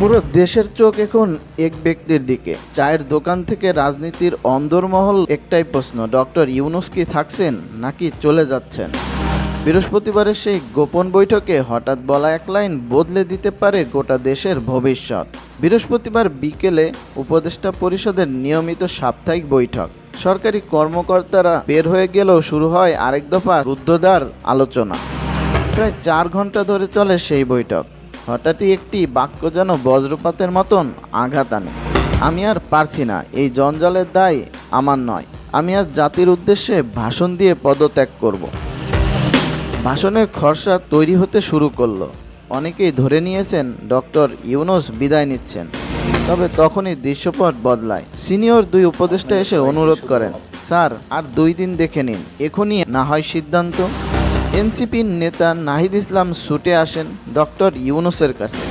পুরো দেশের চোখ এখন এক ব্যক্তির দিকে। চায়ের দোকান থেকে রাজনীতির অন্দরমহল একটাই প্রশ্ন, ডক্টর ইউনুস কি থাকছেন নাকি চলে যাচ্ছেন? বৃহস্পতিবারের সেই গোপন বৈঠকে হঠাৎ বলা এক লাইন বদলে দিতে পারে গোটা দেশের ভবিষ্যৎ। বৃহস্পতিবার বিকেলে উপদেষ্টা পরিষদের নিয়মিত সাপ্তাহিক বৈঠক। সরকারি কর্মকর্তারা বের হয়ে গেলেও শুরু হয় আরেক দফা রুদ্ধদ্বার আলোচনা। প্রায় চার ঘণ্টা ধরে চলে সেই বৈঠক। হঠাৎই একটি বাক্য যেন বজ্রপাতের মতন আঘাত আনে। আমি আর পারছি না, এই জঞ্জালের দায় আমার নয়। আমি আজ জাতির উদ্দেশ্যে ভাষণ দিয়ে পদত্যাগ করব। ভাষণের খরচা তৈরি হতে শুরু করল। অনেকেই ধরে নিয়েছেন ডক্টর ইউনুস বিদায় নিচ্ছেন। তবে তখনই দৃশ্যপট বদলায়। সিনিয়র দুই উপদেষ্টা এসে অনুরোধ করেন, স্যার, আর দুই দিন দেখে নিন। এখনই না হয় সিদ্ধান্ত। এনসিপির নেতা নাহিদ ইসলাম ছুটে আসেন ডক্টর ইউনুসের কাছে।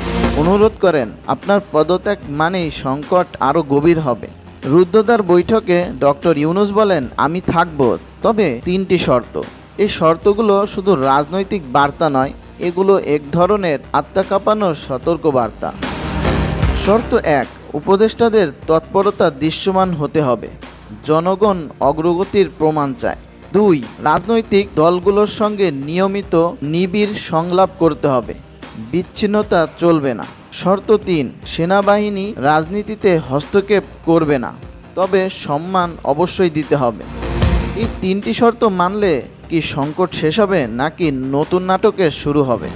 অনুরোধ করেন, আপনার পদত্যাগ মানেই সংকট আরও গভীর হবে। রুদ্ধদ্বার বৈঠকে ডক্টর ইউনুস বলেন, আমি থাকব, তবে তিনটি শর্ত। এই শর্তগুলো শুধু রাজনৈতিক বার্তা নয়, এগুলো এক ধরনের আত্মা কাঁপানোর সতর্ক বার্তা শর্ত এক, উপদেষ্টাদের তৎপরতা দৃশ্যমান হতে হবে। জনগণ অগ্রগতির প্রমাণ চায়। দুই, রাজনৈতিক দলগুলোর সঙ্গে নিয়মিত নিবিড় সংলাপ করতে হবে। বিচ্ছিন্নতা চলবে না। শর্ত তিন, সেনাবাহিনী রাজনীতিতে হস্তক্ষেপ করবে না। তবে সম্মান অবশ্যই দিতে হবে। এই তিনটি শর্ত মানলে কি সংকট শেষ হবে, নাকি নতুন নাটকের শুরু হবে?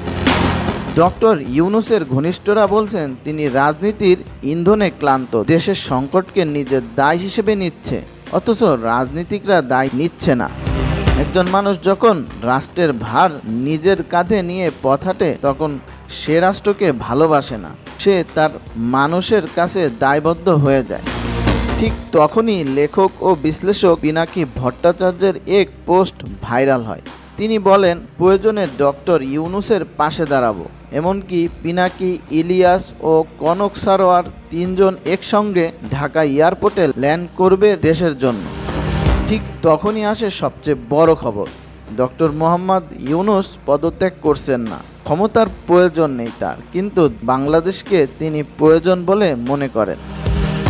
ডক্টর ইউনুসের ঘনিষ্ঠরা বলছেন, তিনি রাজনীতির ইন্ধনে ক্লান্ত। দেশের সংকটকে নিজের দায় হিসেবে নিচ্ছে। অথচ রাজনীতিকরা দায় নিচ্ছে না। একজন মানুষ যখন রাষ্ট্রের ভার নিজের কাঁধে নিয়ে পথাটে তখন সে রাষ্ট্রকে ভালোবাসে না। সে তার মানুষের কাছে দায়বদ্ধ হয়ে যায়। ঠিক তখনই লেখক ও বিশ্লেষক পিনাকি ভট্টাচার্যের এক পোস্ট ভাইরাল হয়। তিনি বলেন, প্রয়োজনে ডক্টর ইউনুসের পাশে দাঁড়াবো। এমনকি পিনাকি, ইলিয়াস ও কনক সারোয়ার তিনজন একসঙ্গে ঢাকা এয়ারপোর্টে ল্যান্ড করবে দেশের জন্য। ঠিক তখনই আসে সবচেয়ে বড় খবর। ডক্টর মোহাম্মদ ইউনুস পদত্যাগ করছেন না। ক্ষমতার প্রয়োজন নেই তার, কিন্তু বাংলাদেশকে তিনি প্রয়োজন বলে মনে করেন।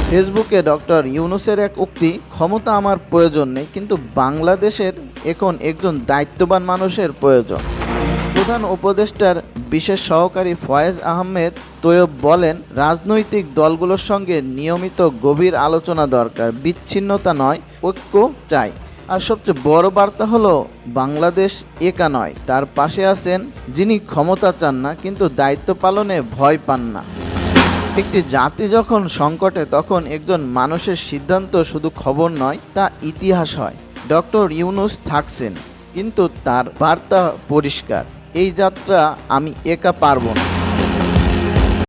ফেসবুকে ডক্টর ইউনুসের এক উক্তি, ক্ষমতা আমার প্রয়োজন নেই, কিন্তু বাংলাদেশের এখন একজন দায়িত্ববান মানুষের প্রয়োজন। প্রধান উপদেষ্টার বিশেষ সহকারী ফয়েজ আহমেদ তৈয়ব বলেন, রাজনৈতিক দলগুলোর সঙ্গে নিয়মিত গভীর আলোচনা দরকার, বিচ্ছিন্নতা নয়, ঐক্য চাই। আর সবচেয়ে বড় বার্তা হলো, বাংলাদেশ একা নয়। তার পাশে আছেন যিনি ক্ষমতা চান না, কিন্তু দায়িত্ব পালনে ভয় পান না। একটি জাতি যখন সংকটে, তখন একজন মানুষের সিদ্ধান্ত শুধু খবর নয়, তা ইতিহাস হয়। ডক্টর ইউনুস থাকছেন, কিন্তু তার বার্তা পরিষ্কার। এই যাত্রা আমি একা পারব না।